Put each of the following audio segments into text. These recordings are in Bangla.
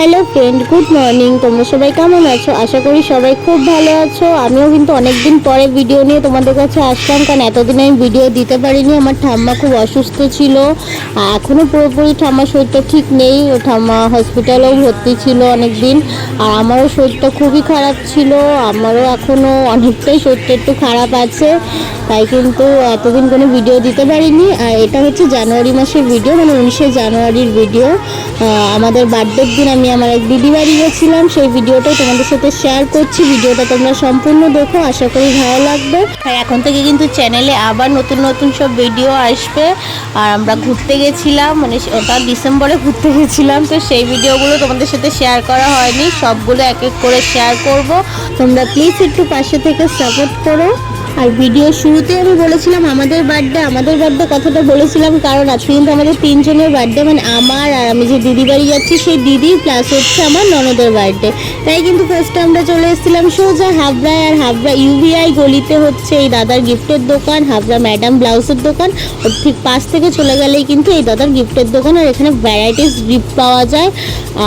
হ্যালো ফ্রেন্ড গুড মর্নিং তোমরা সবাই কেমন আছো? আশা করি সবাই খুব ভালো আছো। আমিও কিন্তু অনেকদিন পরে ভিডিও নিয়ে তোমাদের কাছে আসলাম, কারণ এতদিন আমি ভিডিও দিতে পারিনি। আমার ঠাম্মা খুব অসুস্থ ছিল। এখনও পুরোপুরি ঠাম্মার শরীরটা ঠিক নেই। ও ঠাম্মা হসপিটালেও ভর্তি ছিল অনেক দিন আর আমারও শরীরটা খুবই খারাপ ছিল। আমারও এখনও অনেকটাই শরীরটা একটু খারাপ আছে। তাই কিন্তু এতদিন কোনো ভিডিও দিতে পারিনি। আর এটা হচ্ছে জানুয়ারি মাসের ভিডিও মানে উনিশে জানুয়ারির ভিডিও আমাদের বার্থডের দিন আমি আমার এক দিদি বাড়ি গেছিলাম সেই ভিডিওটাই তোমাদের সাথে শেয়ার করছি। ভিডিওটা তোমরা সম্পূর্ণ দেখো, আশা করি ভালো লাগবে। আর এখন থেকে কিন্তু চ্যানেলে আবার নতুন নতুন সব ভিডিও আসবে। আর আমরা ঘুরতে গেছিলাম মানে ওটা ডিসেম্বরে ঘুরতে গেছিলাম, তো সেই ভিডিওগুলো তোমাদের সাথে শেয়ার করা হয়নি। সবগুলো এক এক করে শেয়ার করব। তোমরা প্লিজ একটু পাশে থেকে সাপোর্ট করো। আর ভিডিও শুরুতে আমি বলেছিলাম আমাদের বার্থডে আমাদের বার্থডে কথাটা বলেছিলাম কারণ আজকে কিন্তু আমাদের তিনজনের বার্থডে মানে আমার আর আমি যে দিদি বাড়ি যাচ্ছি, সেই দিদি প্লাস হচ্ছে আমার ননদের বার্থডে তাই কিন্তু ফার্স্টে আমরা চলে এসেছিলাম সোজা হাবড়ায় আর হাবড়া ইউবিআই গলিতে হচ্ছে এই দাদার গিফটের দোকান, হাবড়া ম্যাডাম ব্লাউজের দোকান। ওর ঠিক পাশ থেকে চলে গেলেই কিন্তু এই দাদার গিফটের দোকান, আর এখানে ভ্যারাইটিস গিফট পাওয়া যায়,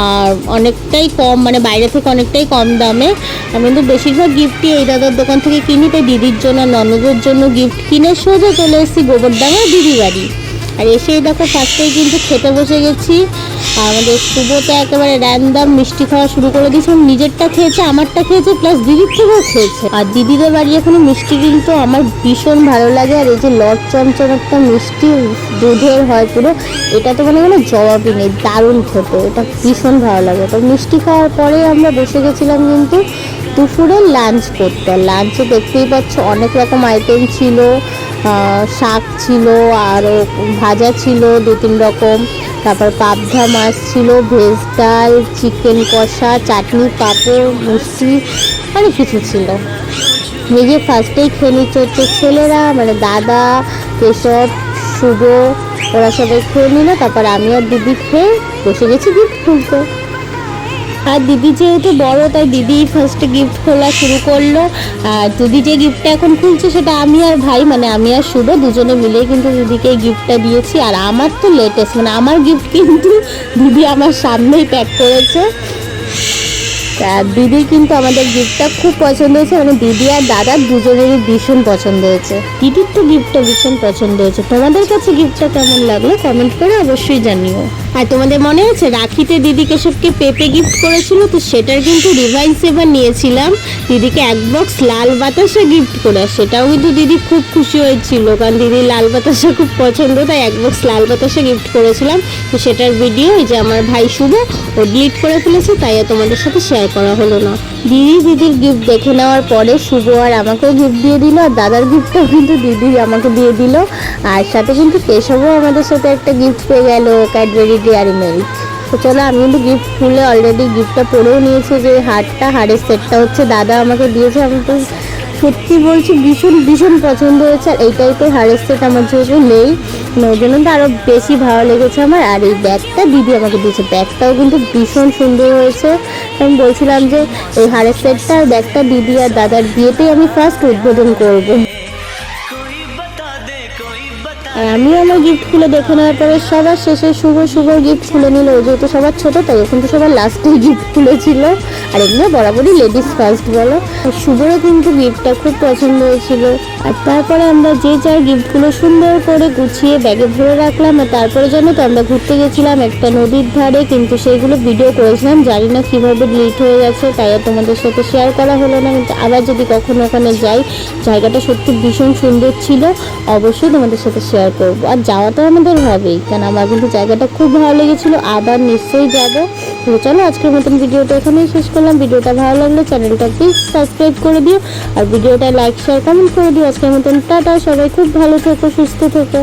আর অনেকটাই কম মানে বাইরে থেকে অনেকটাই কম দামে। আমি কিন্তু বেশিরভাগ গিফটই এই দাদার দোকান থেকে কিনি, তাই দিদির জন্য ননদের জন্য গিফট কিনে সোজা চলে এসেছি গোবরডাঙ্গা দিদি বাড়ি আর এসেই দেখো ফার্স্টেই কিন্তু খেতে বসে গেছি। আমাদের শুভতে একেবারে র্যান্ডাম মিষ্টি খাওয়া শুরু করে দিয়েছে নিজেরটা খেয়েছে, আমারটা খেয়েছে প্লাস দিদির থেকেও খেয়েছে। আর দিদিদের বাড়ি এখানে মিষ্টি কিন্তু আমার ভীষণ ভালো লাগে। আর এই যে লট চমচম একটা মিষ্টি, দুধের হয় পুরো, এটা তো মানে কোনো জবাবই নেই, দারুণ খেতে, এটা ভীষণ ভালো লাগে। তো মিষ্টি খাওয়ার পরে আমরা বসে গেছিলাম কিন্তু দুপুরে লাঞ্চ করতে। লাঞ্চে দেখতেই পাচ্ছ অনেক রকম আইটেম ছিল। শাক ছিল আর ভাজা ছিল, দু তিন রকম। তারপর পাবদা মাছ ছিল, ভেজ ডাল, চিকেন কষা, চাটনি, পাঁপড় মিষ্টি অনেক কিছু ছিল। যে ফার্স্টেই খেয়ে নিচ্ছে হচ্ছে ছেলেরা মানে দাদা, কেশব, শুভ, ওরা সবাই খেয়ে নিল, তারপর আমি আর দিদি খেয়ে বসে গেছি গিফট খুলতে। আর দিদি যেহেতু বড়, তাই দিদি ফার্স্টে গিফট খোলা শুরু করল। আর দিদি যে গিফটটা এখন খুলছে, সেটা আমি আর ভাই মানে আমি আর শুভ দুজনে মিলেই কিন্তু দিদিকে গিফটটা দিয়েছি। আর আমার তো লেটেস্ট মানে আমার গিফট কিন্তু দিদি আমার সামনেই প্যাক করেছে। তা দিদির কিন্তু আমাদের গিফটটা খুব পছন্দ হয়েছে। মানে দিদি আর দাদার দুজনেরই ভীষণ পছন্দ হয়েছে। দিদির তো গিফটটা ভীষণ পছন্দ হয়েছে। তোমাদের কাছে গিফটটা কেমন লাগল? কমেন্ট করে অবশ্যই জানিও। আর তোমাদের মনে আছে, রাখিতে দিদি কেশবকে পেপে গিফট করেছিল? তো সেটার কিন্তু রিভাইন্স এবার নিয়েছিলাম। দিদিকে এক বক্স লাল বাতাসা গিফট করে সেটাও কিন্তু দিদি খুব খুশি হয়েছিল, কারণ দিদি লাল বাতাসা খুব পছন্দ, তাই এক বক্স লাল বাতাসা গিফট করেছিলাম। তো সেটার ভিডিও এই যে আমার ভাই শুভ, ও ডিলিট করে ফেলেছে, তাই আর তোমাদের সাথে শেয়ার করা হলো না। দিদি দিদির গিফট দেখে নেওয়ার পরে শুভ আর আমাকেও গিফট দিয়ে দিল, আর দাদার গিফটটাও কিন্তু দিদি আমাকে দিয়ে দিল। আর সাথে কিন্তু কেশবও আমাদের সাথে একটা গিফট পেয়ে গেল ক্যাডবেরি ডেয়ারি মিল্ক তো চলো, আমি কিন্তু গিফট খুলে অলরেডি গিফটটা পরেও নিয়েছি, যে হারটা, হারের সেটটা হচ্ছে দাদা আমাকে দিয়েছে। আমি তো সত্যি বলছি, ভীষণ ভীষণ পছন্দ হয়েছে, আর এই টাইপের হারের সেট আমার যেহেতু নেই মানে ওই জন্য তো আরও বেশি ভালো লেগেছে আমার। আর এই ব্যাগটা দিদি আমাকে দিয়েছে। ব্যাগটাও কিন্তু ভীষণ সুন্দর হয়েছে। আমি বলছিলাম যে এই হারের সেটটা আর ব্যাগটা দিদি আর দাদার বিয়েতেই আমি ফার্স্ট উদ্বোধন করব। আর আমি আমার গিফট খুলে দেখে নেওয়ার পরে সবার শেষে শুভ শুভ গিফট খুলে নিল। যেহেতু সবার ছোট, তাই এখন তো সবার লাস্টে গিফট খুলেছিল। আর এগুলো বরাবরই লেডিস ফার্স্ট বলো। শুভরও কিন্তু গিফটটা খুব পছন্দ হয়েছিল। আর তারপরে আমরা যে যার গিফটগুলো সুন্দর করে গুছিয়ে ব্যাগে ভরে রাখলাম, আর তারপরে জানো তো আমরা ঘুরতে গেছিলাম একটা নদীর ধারে, কিন্তু সেইগুলো ভিডিও করেছিলাম। জানি না কীভাবে ডিলিট হয়ে গেছে, তাই আর তোমাদের সাথে শেয়ার করা হলো না। কিন্তু আবার যদি কখনো ওখানে যাই, জায়গাটা সত্যি ভীষণ সুন্দর ছিল। অবশ্যই তোমাদের সাথে শেয়ার করব। আর যাওয়া তো আমাদের হবেই, কারণ আমার কিন্তু জায়গাটা খুব ভালো লেগেছিলো, আবার নিশ্চয়ই যাব। তো চলো, আজকের মতন ভিডিওটা এখানেই শেষ করলাম। ভিডিওটা ভালো লাগলে চ্যানেলটা প্লিজ সাবস্ক্রাইব করে দিও, আর ভিডিওটা লাইক শেয়ার কমেন্ট করে দিও। আজকের মতন টাটা, সবাই খুব ভালো থেকো, সুস্থ থেকো।